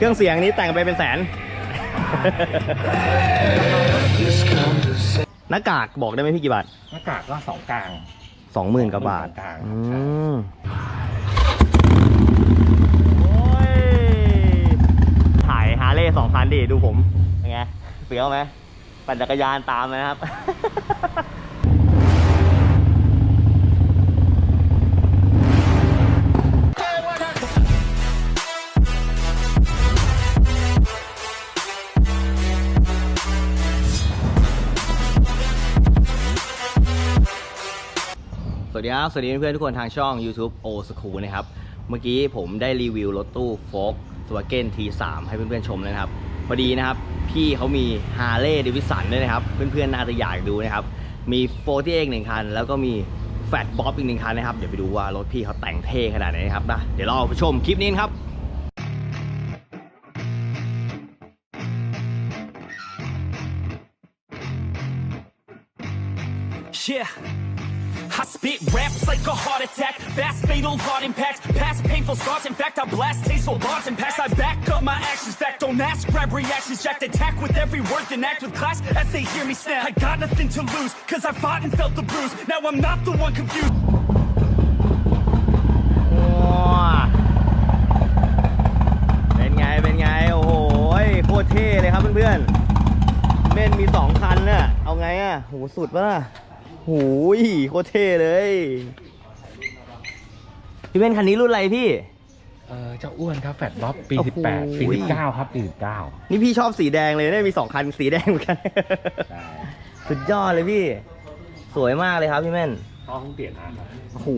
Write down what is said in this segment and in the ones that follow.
เครื่องเสียงนี้แต่งไปเป็นแสน หน้ากากบอกได้ไหมพี่กี่บาทหน้ากากก็สองกลางสองหมื่นกว่าบาทสองหมื่นกลางๆอืมโอ้ยถ่ายฮาร์เลย์สองพันดิดูผมเป็นไงเฟี้ยวไหมปั่นจักรยานตามนะครับ สวัสดีครับสวัสดีเพื่อนๆทุกคนทางช่อง YouTube O School นะครับ เมื่อกี้ผมได้รีวิวรถตู้โฟกสวาเก้น T3 ให้เพื่อนๆชมเลยนะครับ พอดีนะครับ พี่เขามี Harley Davidson ด้วยนะครับ เพื่อนๆน่าจะอยากดูนะครับ มี4 t หนึ่งคัน แล้วก็มีแฟ t บ๊อบอีกหนึ่งคันนะครับ เดี๋ยวไปดูว่ารถพี่เขาแต่งเท่ขนาดไหนนะครับนะเดี๋ยวเราไปชมคลิปนี้นะครับ Yeah. I spit raps like a heart attack, fast fatal heart impact, past painful scars. In fact, I blast tasteful bars and pass. I back up my actions, fact don't ask, grab reactions, jacked attack with every word, then act with class as they hear me snap. I got nothing to lose, cause I fought and felt the bruise. Now I'm not the one confused. เป็นไง เป็นไง โอ้โห โคตรเท่เลยครับเพื่อนๆ เม่นมีสองคันน่ะ เอาไงอะ โห สุดปะล่ะ หยโคตรเท่เลย พี่เม่นคันนี้รุ่นอะไรพี่ เออเจ้าอ้วนครับแฟดบ๊อบปีโอ้โห 18ปี19ครับปี19นี่พี่ชอบสีแดงเลยเนี่ยมีสองคันสีแดงเหมือนกัน ใช่สุดยอดเลยพี่ สวยมากเลยครับพี่เม่นต้องเปลี่ยนนะครับโอ้โห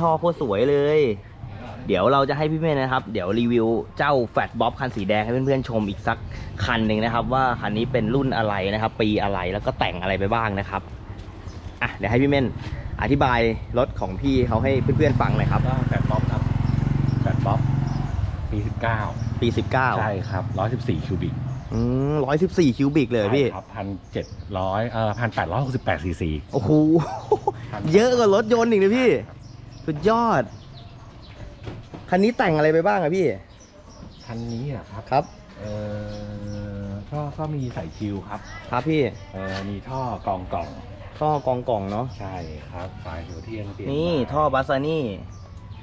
ท่อโคตรสวยเลย เดี๋ยวเราจะให้พี่เม่นนะครับ เดี๋ยวรีวิวเจ้าแฟตบ๊อบคันสีแดงให้เพื่อนๆชมอีกสักคันหนึ่งนะครับ ว่าคันนี้เป็นรุ่นอะไรนะครับ ปีอะไรแล้วก็แต่งอะไรไปบ้างนะครับ อะเดี๋ยวให้พี่เม่นอธิบายรถของพี่เขาให้เพื่อนๆฟังหน่อยครับก็แฟดบ๊อบครับแฟดบ๊อบปี19ปี19ใช่ครับ114คิวบิกอืมร้อยสิบสี่คิวบิกเลยพี่ใช่ครับพันเจ็ดร้อยเอ่อพันแปดร้อยหกสิบแปดซีซีโอ้โหเยอะกว่ารถยนต์อีกเลยพี่ สุดยอด คันนี้แต่งอะไรไปบ้างอะพี่ คันนี้อะครับครับ เออก็ก็มีใส่คิวครับ ครับพี่ เออมีท่อกรองกล่อง ท่อกองกล่องเนาะใช่ครับไฟหัวเทียนเปลี่ยนนี่มาท่อบัสซานี่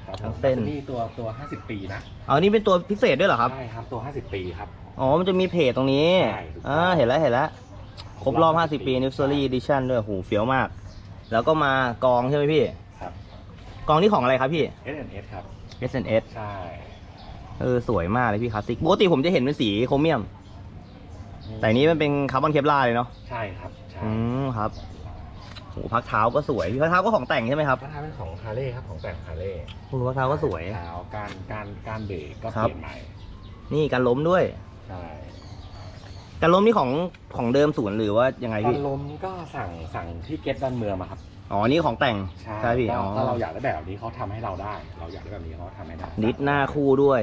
ครับทั้งเส้น นี่ตัวตัว 50 ปีนะเอานี่เป็นตัวพิเศษด้วยเหรอครับ ใช่ครับตัว 50 ปีครับ อ๋อ มันจะมีเพจตรงนี้ใช่ถูกต้อง อ่าเห็นแล้วเห็นแล้ว ครบรอบ 50 ปี Anniversary Edition ด้วยโหเฟี้ยวมาก แล้วก็มากองใช่ไหมพี่ ครับ กองนี่ของอะไรครับพี่ S&S ครับ S&S ใช่เออ สวยมากเลยพี่คลาสสิกปกติผมจะเห็นเป็นสีโครเมียม แต่อันนี้มันเป็นคาร์บอนเคปลาร์เลยเนาะ ใช่ครับใช่อืมครับ โหพักเท้าก็สวยพี่พักเท้าก็ของแต่งใช่ไหมครับก็ทำเป็นของฮาร์เลย์ครับของแต่งฮาร์เลย์โอ้พักเท้าก็สวยเท้าการการการเบรกก็ครัเปบลี่ยนใหม่นี่การล้มด้วย ใช่การล้มนี่ของของเดิมศูนย์หรือว่ายังไงตอพี่นล้มก็สั่งสั่งที่เก็ตดอนเมืองมาครับอ๋อ นี่ของแต่ง ใช่พี่ก็อ๋อ ถ้าเราอยากได้แบบนี้เขาทำให้เราได้ เราอยากได้แบบนี้เขาทำให้ได้นิดหน้าคู่ด้วย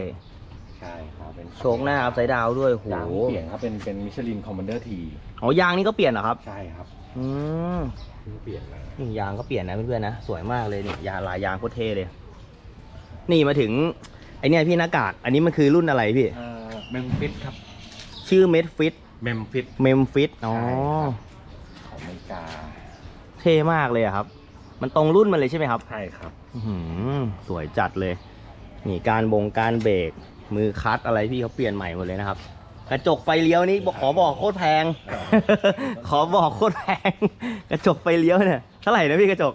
ใช่ครับเป็นโชคหน้าอัพไซด์ดาวด้วยโหยางเปลี่ยนครับเป็นเป็นมิชลินคอมมานเดอร์ที อ๋อยางนี่ก็เปลี่ยนเหรอครับ ใช่ครับ อืม เพิ่งเปลี่ยนมานี่ยางก็เปลี่ยนนะเพื่อนๆนะสวยมากเลยนี่ยางลายยางโคตรเท่เลย นี่มาถึงไอเนี่ยพี่หน้ากาก อันนี้มันคือรุ่นอะไรพี่ เอ่อเมมฟิสครับชื่อเมดฟิตเมมฟิส เมมฟิตอ๋อ ใช่ครับ ของอเมริกาเท่มากเลยอะครับ มันตรงรุ่นมันเลยใช่ไหมครับ ใช่ครับ อื้อหือสวยจัดเลย นี่การบงการเบรกมือคัดอะไรพี่เขาเปลี่ยนใหม่หมดเลยนะครับ กระจกไฟเลี้ยวนี่บอกขอบอกโคตรแพง ขอบอกโคตรแพง กระจกไฟเลี้ยวเนี่ยเท่าไหร่นะพี่กระจก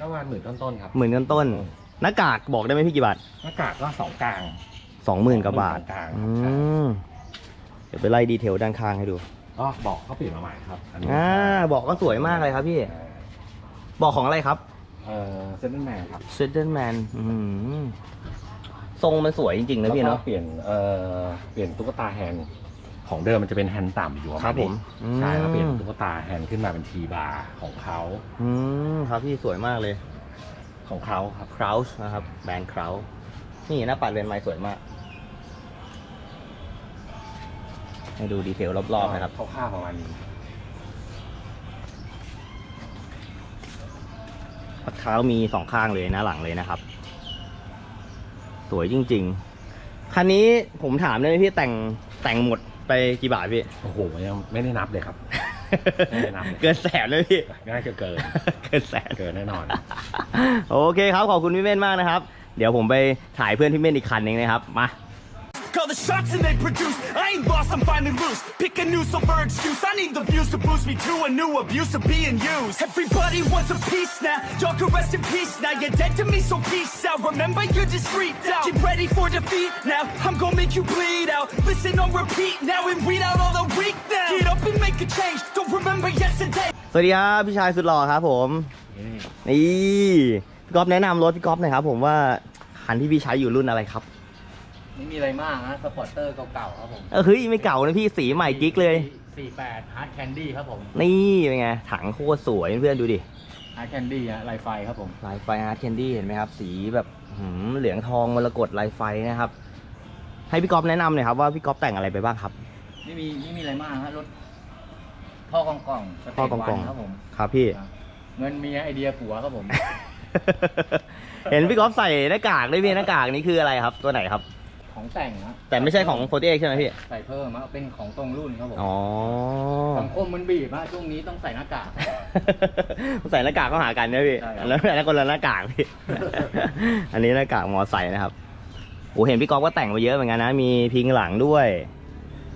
ประมาณหมื่นต้นๆครับหมื่นต้นต้นๆหน้ากากบอกได้ไหมพี่กี่บาทหน้ากากก็สองกลางสองหมื่นกว่าบาทกลางๆอืมเดี๋ยวไปไล่ดีเทลด้านข้างให้ดูก็บอกเขาเปลี่ยนมาใหม่ครับนนี้อ่าบอกก็สวยมากเลยครับพี่ บอกของอะไรครับเออเซนต์แมนครับเซดเดนแมนทรงมันสวยจริงๆนะพี่แล้วเนาะก็เปลี่ยนเอ่อเปลี่ยนตุ๊กตาแฮนด์ ของเดิมมันจะเป็นแฮนด์ต่ำอยู่ปะาณครับผมนี้ใช่อืมแล้วเปลี่ยนตุ๊กตาแฮนด์ขึ้นมาเป็นทีบาร์ของเขาอืมครับพี่สวยมากเลย ของเขาครับ คราวส์นะครับแบรนด์คราวนี่หน้าปัดเรือนไม้สวยมาก ให้ดูดีเทลรอบๆนะครับ คร่าวๆประมาณนี้พักเท้ามีสองข้างเลยหน้าหลังเลยนะครับ สวยจริงๆขคันนี้ผมถามได้ไหมพี่แต่งแต่งหมด ไปกี่บาทพี่ โอ้โหยังไม่ได้นับเลยครับ ไม่ได้นับเลยเกินแสนเลยพี่ ง่ายจะเกิน เกินแสน เกินแน่นอน โอเคครับ ขอบคุณพี่เม่นมากนะครับ เดี๋ยวผมไปถ่ายเพื่อนพี่เม่นอีกคันหนึงนะครับ มา Call the shots and they produce. I ain't lost, I'm finally loose. Pick a new silver excuse. I need the views to boost me to a new abuse of being used. Everybody wants a piece now. Y'all can rest in peace now. You're dead to me, so peace out. Remember, you're just freaked out. Get ready for defeat now. I'm gonna make you bleed out. Listen on repeat now and weed out all the weak now. Get up and make a change. Don't remember yesterday. สวัสดีครับพี่ชายสุดหล่อครับผมนี่พี่ก๊อฟแนะนำรถพี่ก๊อฟหน่อยครับผมว่าคันที่พี่ใช้อยู่รุ่นอะไรครับ ไม่มีอะไรมากนะสปอร์เตอร์เก่าๆครับผมเออเฮ้ยไม่เก่านะพี่สีใหม่กิ๊กเลย 48 Hard Candy ครับผม นี่เป็นไงถังโคตรสวยเพื่อนๆดูดิ Hard Candy ฮะลายไฟครับผมลายไฟอาร์ตแคนดี้เห็นไหมครับ สีแบบหืมเหลืองทองมรกตลายไฟนะครับ ให้พี่ก๊อฟแนะนำหน่อยครับว่าพี่ก๊อฟแต่งอะไรไปบ้างครับ ไม่มีไม่มีอะไรมากฮะรถท่อกองกล่องสเตท่อกองกล่อง วันครับผมครับพี่ ครับเงินเมียไอเดียผัวครับผม เห็นพี่ก๊อฟใส่หน้ากากด้วยพี่หน้ากากนี้คืออะไรครับ ตัวไหนครับ ของแต่งนะแต่ไม่ใช่ของโฟร์ใช่ไหมพี่ ใส่เพิ่มฮะเป็นของตรงรุ่นครับผมอ๋อ สังคมมันบีบฮะช่วงนี้ต้องใส่หน้ากาก ใส่หน้ากากเข้าหากันนะพี่ใช่ครับ แล้วแล้วคนละหน้ากากพี่ อันนี้หน้ากากมอไซค์นะครับโอ้เห็นพี่ก๊อฟก็แต่งมาเยอะเหมือนกันนะ มีพิงหลังด้วย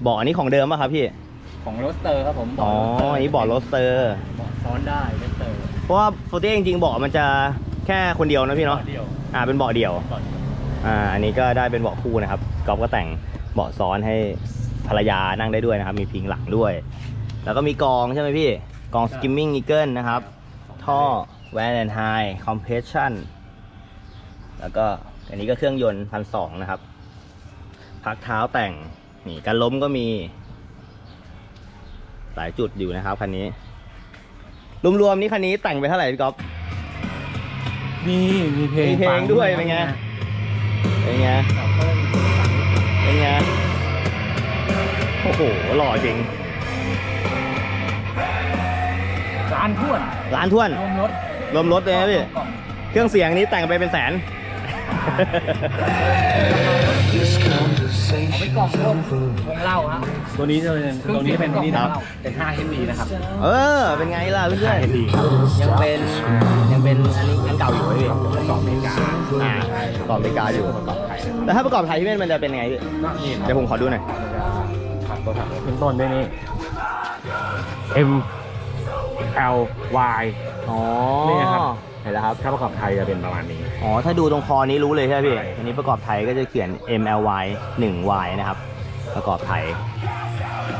เบาะอันนี้ของเดิมป่ะครับพี่ ของโรสเตอร์ครับผมอ๋ออันนี้เบาะโรสเตอร์ เบาะซ้อนได้โรสเตอร์เพราะว่าโฟร์จริงๆเบาะมันจะแค่คนเดียวนะพี่เนาะเดียวอ่าเป็นเบาะเดี่ยวก่อน อ่าอันนี้ก็ได้เป็นเบาะคู่นะครับกอฟก็แต่งเบาะซ้อนให้ภรรยานั่งได้ด้วยนะครับ มีพิงหลังด้วย แล้วก็มีกองใช่ไหมพี่ กอง skimming eagle นะครับ ท่อ van and high compression แล้วก็อันนี้ก็เครื่องยนต์พันสองนะครับ พักเท้าแต่งนี่การล้มก็มีหลายจุดอยู่นะครับคันนี้ รวมๆนี่คันนี้แต่งไปเท่าไหร่พี่ก๊อฟนี่มีเพลงมีเพลงฟัด้วยเป็นไง เป็นไงเป็นไงโอ้โหหล่อจริงร้านท่วนร้านท่วนรวมรถรวมรถเลยนะพี่กล่องเครื่องเสียงนี้แต่งไปเป็นแสน เอาไปกล่องร่วมวงเล่าฮะตัวนี้จะเป็นตัวนี้เป็นนี่นะครับเป็น5 HB นะครับเออ เป็นไงล่ะเพื่อน HB ๆยังเป็นยังเป็นอันนี้อันเก่าอยู่ไหมพี่ประกอบอเมกาอ่าประกอบเมกาอยู่ประกอบไทยแต่ถ้าประกอบไทยพี่เม่นมันจะเป็นไงพี่นี่นะเดี๋ยวผมขอดูหน่อยขับตัวถังขึ้นต้นด้วยนี่ M L Y อ๋อนี่ครับ เห็นแล้วครับ ถ้าประกอบไทยจะเป็นประมาณนี้ อ๋อ ถ้าดูตรงคอนี้รู้เลยใช่ไหมพี่ใช่อันนี้ประกอบไทยก็จะเขียน MLY 1Y นะครับ ประกอบไทย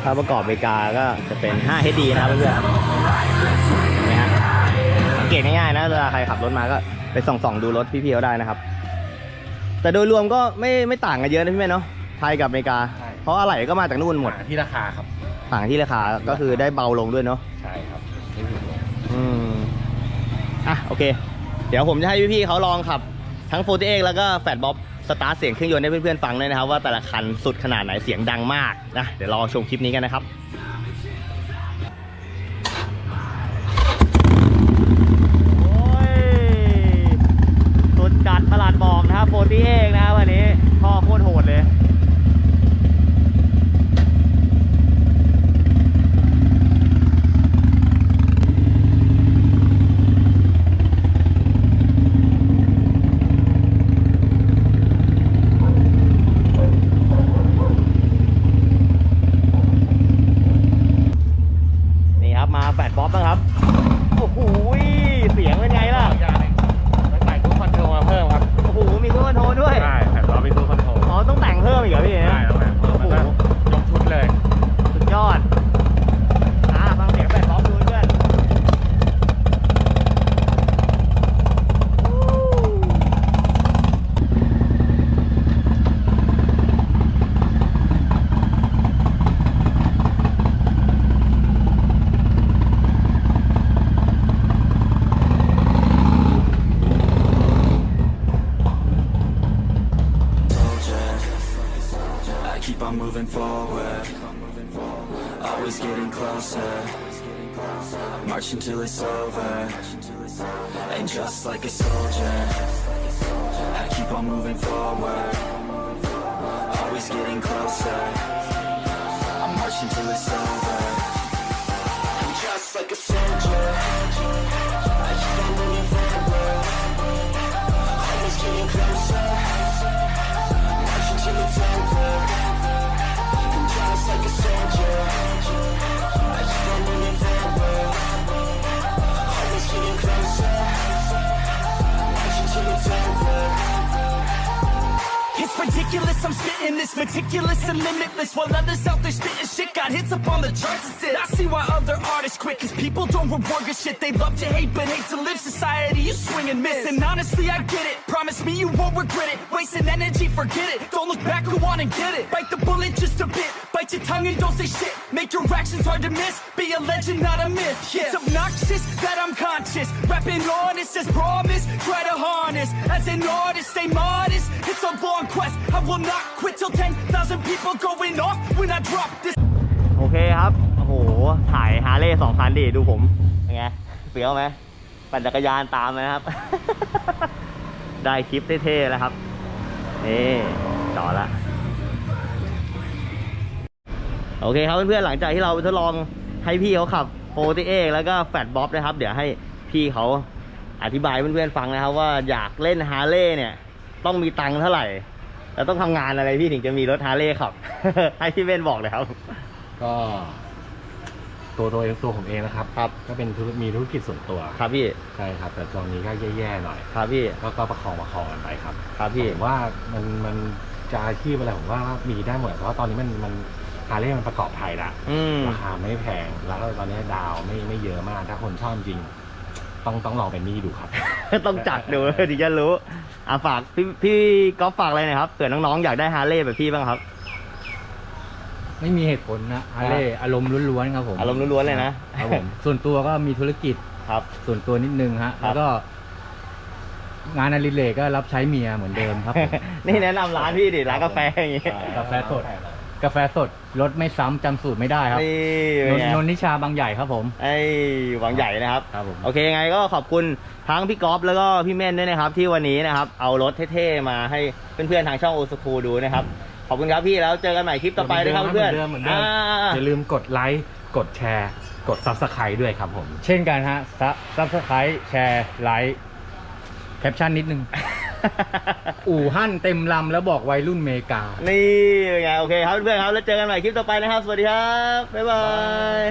ถ้าประกอบอเมริกาก็จะเป็น 5HD นะครับเพื่อนๆเห็นไหมฮะสังเกตง่ายๆนะเวลาใครขับรถมาก็ไปส่องๆดูรถพี่ๆเขาได้นะครับ แต่โดยรวมก็ไม่ไม่ต่างกันเยอะนะพี่แม่เนาะ ไทยกับอเมริกาใช่เพราะอะไรก็มาจากนู่นหมดหาที่ราคาครับ ต่างที่ราคาก็คือได้เบาลงด้วยเนาะ ใช่ครับที่ถูกลง อืมอะโอเค เดี๋ยวผมจะให้พี่ๆเขาลองขับ ทั้ง 48 แล้วก็แฟดบ๊อบสตาร์ทเสียงเครื่องยนต์ให้เพื่อนๆฟังเลยนะครับ ว่าแต่ละคันสุดขนาดไหนเสียงดังมากนะเดี๋ยวรอชมคลิปนี้กันนะครับโอ้ยสุดจัดประหลาดบอกนะครับ48นะครับวันนี้ท่อโคตรโหดเลย forward, always getting closer. March until it's over, and just like a soldier, I keep on moving forward, Always getting closer. I'm marching till it's over. Ridiculous, I'm spitting this meticulous and limitless While others out there spitting shit got hits up on the charts and shit I see why other artists quit cause people don't reward good shit. They love to hate but hate to live. Society, you swing and miss. And honestly I get it, promise me you won't regret it. Wasting energy, forget it, don't look back, go on and get it. Bite the bullet just a bit, bite your tongue and don't say shit Make your actions hard to miss, be a legend not a myth yeah. It's obnoxious that I'm conscious, rapping honest as promise Try to harness, as an artist stay modest It's a long quest, I will not quit till 10,000 people going off when I drop this โอเคครับ โอ้โห ถ่ายฮาร์เลย์สองคันดิ ดูผมเป็นไงเปียวไหมปั่นจักรยานตามเลยนะครับ ได้คลิปเท่ๆแล้วครับ นี่จอดละ โอเคครับเพื่อนๆหลังจากที่เราไปทดลองให้พี่เขาขับโฟติเอแล้วก็แฟตบ๊อบนะครับ เดี๋ยวให้พี่เขาอธิบายให้เพื่อนๆฟังนะครับว่าอยากเล่นฮาร์เลย์เนี่ย ต้องมีตังค์เท่าไหร่ แล้วต้องทำงานอะไรพี่ถึงจะมีรถฮาร์เลย์ขับ ให้พี่เบนบอกเลยครับ ก็ตัวตัวเองตัวผมเองนะครับครับ ก็เป็นธุรมีธุรกิจส่วนตัวครับพี่ใช่ครับ แต่ตอนนี้ก็แย่ๆหน่อยครับพี่ก็ก็ประคองประคองกันไปครับ ครับพี่ผมว่ามันมันจะอาชีพอะไรผมว่ามีได้หมดเพราะว่าตอนนี้มันมันฮาร์เลย์มันประกอบไทยละอืม ราคาไม่แพงแล้วก็ตอนนี้ดาวไม่ไม่เยอะมากถ้าคนชอบจริง ต้องต้องลองเป็นหนี้ดูครับ ต้องจัดดู ถึงจะรู้อะฝากพี่พี่ก๊อฟฝากอะไรหน่อยครับเผื่อน้องๆอยากได้ฮาร์เลย์แบบพี่บ้างครับ ไม่มีเหตุผลนะฮาร์เลย์อารมณ์ล้วนๆครับผมอารมณ์ล้วนๆเลยนะ ครับผมส่วนตัวก็มีธุรกิจครับ ส่วนตัวนิดนึงฮะครับ แล้วก็ งานอดิเรกก็รับใช้เมียเหมือนเดิมครับผม นี่แนะนำร้านพี่ดิร้านกาแฟอย่างงี้ กาแฟสด กาแฟสดรสไม่ซ้ำจำสูตรไม่ได้ครับนี่นเป็นนไง นนนิชาบางใหญ่ครับผม ไอ้หวังใหญ่นะครับ ครับผม โอเคยังไงก็ขอบคุณทั้งพี่ก๊อฟแล้วก็พี่เม่นด้วยนะครับ ที่วันนี้นะครับ เอารถเท่ๆมาให้เพื่อนๆทางช่องโอสคูดูนะครับ ขอบคุณครับพี่แล้วเจอกันใหม่คลิปต่อไปด้วยครับเพื่อนเหมือนเดิมเหมือนเดิม อ่า อย่าลืมกดไลค์ กดแชร์ กด subscribe ด้วยครับผม เช่นกันฮะซับสไครต์แชร์ไลค์แคปชั่นนิดนึง อู่ฮั่นเต็มลำแล้วบอกวัยรุ่นเมกา นี่เป็นไงโอเคครับเพื่อนๆครับ แล้วเจอกันใหม่คลิปต่อไปนะครับ สวัสดีครับ บ๊ายบาย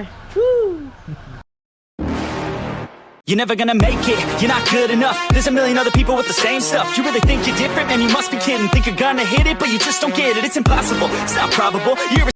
You're never gonna make it, you're not good enough There's a million other people with the same stuff You really think you're different? Man, you must be kidding Think you're gonna hit it, but you just don't get it It's impossible, it's not probable You're